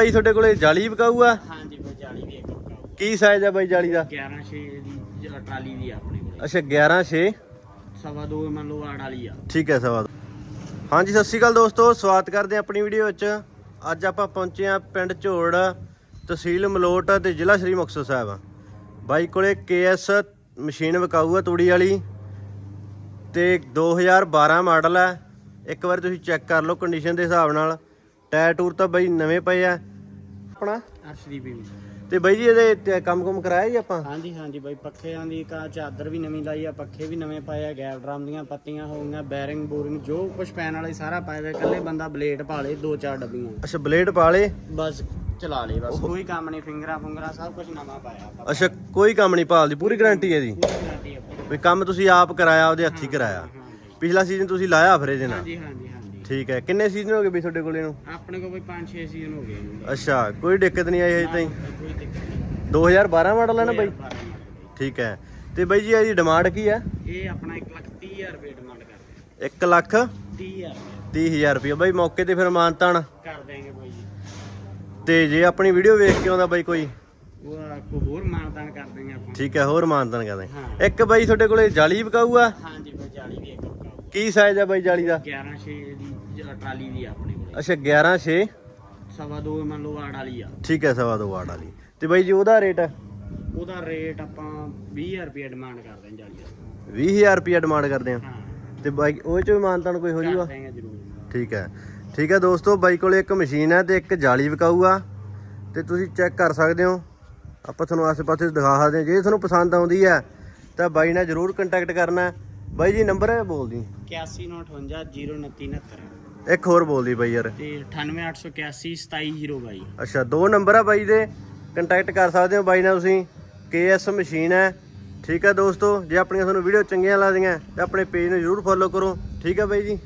ਬਾਈ ਤੁਹਾਡੇ ਕੋਲੇ ਜਾਲੀ ਵਿਕਾਊ ਆ ਹਾਂਜੀ ਬਾਈ 40 ਦੀ ਇੱਕ ਕੀ ਸਾਈਜ਼ ਆ ਬਾਈ ਜਾਲੀ ਦਾ? 11 6 ਦੀ ਜ- ਟਰਾਲੀ ਦੀ ਆ ਆਪਣੇ ਕੋਲ। ਅੱਛਾ 11 6 ਸਵਾ ਦੋ ਮੰਨ ਲਓ ਆੜ ਵਾਲੀ ਆ। ਠੀਕ ਹੈ ਸਵਾ। ਹਾਂਜੀ ਸਤਿ ਸ਼੍ਰੀ ਅਕਾਲ ਦੋਸਤੋ ਸਵਾਗਤ ਕਰਦੇ ਹਾਂ ਆਪਣੀ ਵੀਡੀਓ ਵਿੱਚ। ਅੱਜ ਆਪਾਂ ਪਹੁੰਚੇ ਹਾਂ ਪਿੰਡ ਝੋੜ ਤਹਿਸੀਲ ਮਲੋਟ ਤੇ ਜ਼ਿਲ੍ਹਾ ਸ਼੍ਰੀ ਮੁਕਤਸਰ ਸਾਹਿਬ। ਬਾਈ ਕੋਲੇ ਕੇਐਸ ਮਸ਼ੀਨ ਵਿਕਾਊ ਆ ਤੂੜੀ ਵਾਲੀ। ਤੇ 2012 ਮਾਡਲ ਹੈ। ਇੱਕ ਵਾਰ ਤੁਸੀਂ ਚੈੱਕ ਕਰ ਲਓ ਕੰਡੀਸ਼ਨ ਦੇ ਹਿਸਾਬ ਨਾਲ। ਟਾਇਰ ਟੂਰ ਤਾਂ ਬਾਈ ਨਵੇਂ ਪਏ ਆ। ਆਪਣਾ? ਅਰਸ਼ਦੀਪ ਵੀ ਤੇ ਬਾਈ ਜੀ ਇਹਦੇ ਕੰਮ-ਕੁਮ ਕਰਾਇਆ ਜੀ ਆਪਾਂ? ਹਾਂਜੀ ਹਾਂਜੀ ਬਾਈ ਪੱਖਿਆਂ ਦੀ ਕਾ ਚਾਦਰ ਵੀ ਨਵੀਂ ਲਾਈ ਆ ਪੱਖੇ ਵੀ ਨਵੇਂ ਪਾਏ ਆ ਗੈਪ ਡਰਮ ਦੀਆਂ ਪੱਤੀਆਂ ਹੋ ਗਈਆਂ ਬੈਰਿੰਗ ਬੋਰਿੰਗ ਜੋ ਕੁਛ ਪੈਣ ਵਾਲਾ ਸਾਰਾ ਪਾਇਆ ਹੋਇਆ ਇਕੱਲੇ ਬੰਦਾ ਬਲੇਡ ਪਾ ਲੇ ਦੋ ਚਾਰ ਡੱਬੀਆਂ। ਅੱਛਾ ਬਲੇਡ ਪਾ ਲੇ? ਬਸ ਚਲਾ ਲੇ ਬਸ ਕੋਈ ਕੰਮ ਨਹੀਂ ਫਿੰਗਰਾਂ ਫੁੰਗਰਾਂ ਸਭ ਕੁਝ ਨਵਾਂ ਪਾਇਆ ਆਪਾਂ। ਅੱਛਾ ਕੋਈ ਕੰਮ ਨਹੀਂ ਭਾਲਦੀ ਪੂਰੀ ਗਾਰੰਟੀ ਹੈ ਜੀ ਪੂਰੀ ਗਾਰੰਟੀ ਆਪਣੀ ਵੀ ਕੰਮ ਤੁਸੀਂ ਆਪ ਕਰਾਇਆ ਉਹਦੇ ਹੱਥੀ ਕਰਾਇਆ। ਪਿਛਲਾ ਸੀਜ਼ਨ ਤੁਸੀਂ ਲਾਇਆ ਫਿਰ ਇਹਦੇ ਨਾਲ? ਹਾਂਜੀ ਹਾਂਜੀ ਹਾਂਜੀ। ਠੀਕ ਹੈ। ਕਿੰਨੇ ਸੀਜ਼ਨ ਹੋ ਗਏ ਬਈ ਤੁਹਾਡੇ ਕੋਲ ਇਹਨੂੰ ਆਪਣੇ ਕੋਲ ਕੋਈ 5-6 ਸੀਜ਼ਨ ਹੋ ਗਏ ਇਹਨੂੰ ਅੱਛਾ ਕੋਈ ਦਿੱਕਤ ਨਹੀਂ ਆਈ ਹਜੇ ਤਾਈਂ? ਕੋਈ ਦਿੱਕਤ ਨਹੀਂ। 2012 ਮਾਡਲ ਹੈ ਨਾ ਬਾਈ? 12 ਮਾਡਲ। ਠੀਕ ਹੈ। ਤੇ ਬਾਈ ਜੀ ਇਹਦੀ ਡਿਮਾਂਡ ਕੀ ਹੈ? ਇਹ ਆਪਣਾ 1 ਲੱਖ 30 ਹਜ਼ਾਰ ਰੁਪਏ ਡਿਮਾਂਡ ਕਰਦੇ 1 ਲੱਖ 30 ਹਜ਼ਾਰ ਰੁਪਏ। 30000 ਰੁਪਏ। ਬਾਈ ਮੌਕੇ ਤੇ ਫਿਰ ਮਾਨਤਾਨ ਕਰ ਦੇਂਗੇ ਬਾਈ ਜੀ। ਤੇ ਜੇ ਆਪਣੀ ਵੀਡੀਓ ਵੇਖ ਕੇ ਆਉਂਦਾ ਬਾਈ ਕੋਈ? ਉਹ ਕੋ ਹੋਰ ਮਾਨਤਾਨ ਕਰ ਦੇਂਗੇ ਆਪਾਂ। ਠੀਕ ਹੈ ਹੋਰ ਮਾਨਤਾਨ ਕਰਦੇ ਹਾਂ। ਇੱਕ ਬਾਈ ਤੁਹਾਡੇ ਕੋਲੇ ਜਾਲੀ ਵਿਕਾਊ ਆ? ਹਾਂਜੀ ਬਾਈ 40 ਦੀ ਇੱਕ ਕੀ ਸਾਈਜ਼ ਆ ਬਾਈ ਜਾਲੀ ਦਾ? 11 6 ਦੀ ਜ- ਟਰਾਲੀ ਦੀ ਆ ਆਪਣੇ ਕੋਲ। ਅੱਛਾ 11 6 ਸਵਾ ਦੋ ਮੰਨ ਲਓ ਆੜ ਵਾਲੀ ਆ। ਠੀਕ ਹੈ ਸਵਾ ਦੋ ਵਾਟ ਵਾਲੀ। ਤੇ ਬਾਈ ਜੀ ਉਹਦਾ ਰੇਟ ਉਹਦਾ ਰੇਟ ਆਪਾਂ 20000 ਰੁਪਏ ਡਿਮਾਂਡ ਕਰਦੇ ਹਾਂ ਜਾਲੀ ਦਾ 20000 ਰੁਪਏ ਡਿਮਾਂਡ ਕਰਦੇ ਆ ਹਾਂ। ਤੇ ਬਾਈ ਉਹ ਚ ਵੀ ਮਾਨਤਾਨ ਕੋਈ ਹੋ ਜੂਗਾ ਜ਼ਰੂਰ। ਠੀਕ ਹੈ। ਠੀਕ ਹੈ ਦੋਸਤੋ ਬਾਈ ਕੋਲੇ ਇੱਕ ਮਸ਼ੀਨ ਹੈ ਤੇ ਇੱਕ ਜਾਲੀ ਵਿਕਾਊ ਆ ਤੇ ਤੁਸੀਂ ਚੈੱਕ ਕਰ ਸਕਦੇ ਹੋ। ਆਪਾਂ ਤੁਹਾਨੂੰ ਆਸੇ-ਪਾਸੇ ਦਿਖਾ ਸਕਦੇ ਹਾਂ। ਜੇ ਤੁਹਾਨੂੰ ਪਸੰਦ ਆਉਂਦੀ ਹੈ ਤਾਂ ਬਾਈ ਨਾਲ ਜਰੂਰ ਕੰਟੈਕਟ ਕਰਨਾ। ਹੈ। ਬਾਈ ਜੀ ਨੰਬਰ ਹੈ ਬੋਲਦੀ। 8198 02969 ਇੱਕ ਹੋਰ ਬੋਲਦੀ ਬਾਈ ਯਾਰ। ਤੇ 98881 2702 ਅੱਛਾ ਦੋ ਨੰਬਰ ਆ ਬਾਈ ਦੇ। ਕੰਟੈਕਟ ਕਰ ਸਕਦੇ ਹੋ ਬਾਈ ਨਾਲ ਤੁਸੀਂ। ਕੇਐਸ ਮਸ਼ੀਨ ਹੈ। ਠੀਕ ਹੈ ਦੋਸਤੋ ਜੇ ਆਪਣੀਆਂ ਤੁਹਾਨੂੰ ਵੀਡੀਓ ਚੰਗੀਆਂ ਲੱਗਦੀਆਂ ਤਾਂ ਆਪਣੇ ਪੇਜ ਨੂੰ ਜਰੂਰ ਫੋਲੋ ਕਰੋ। ਠੀਕ ਹੈ ਬਾਈ ਜੀ?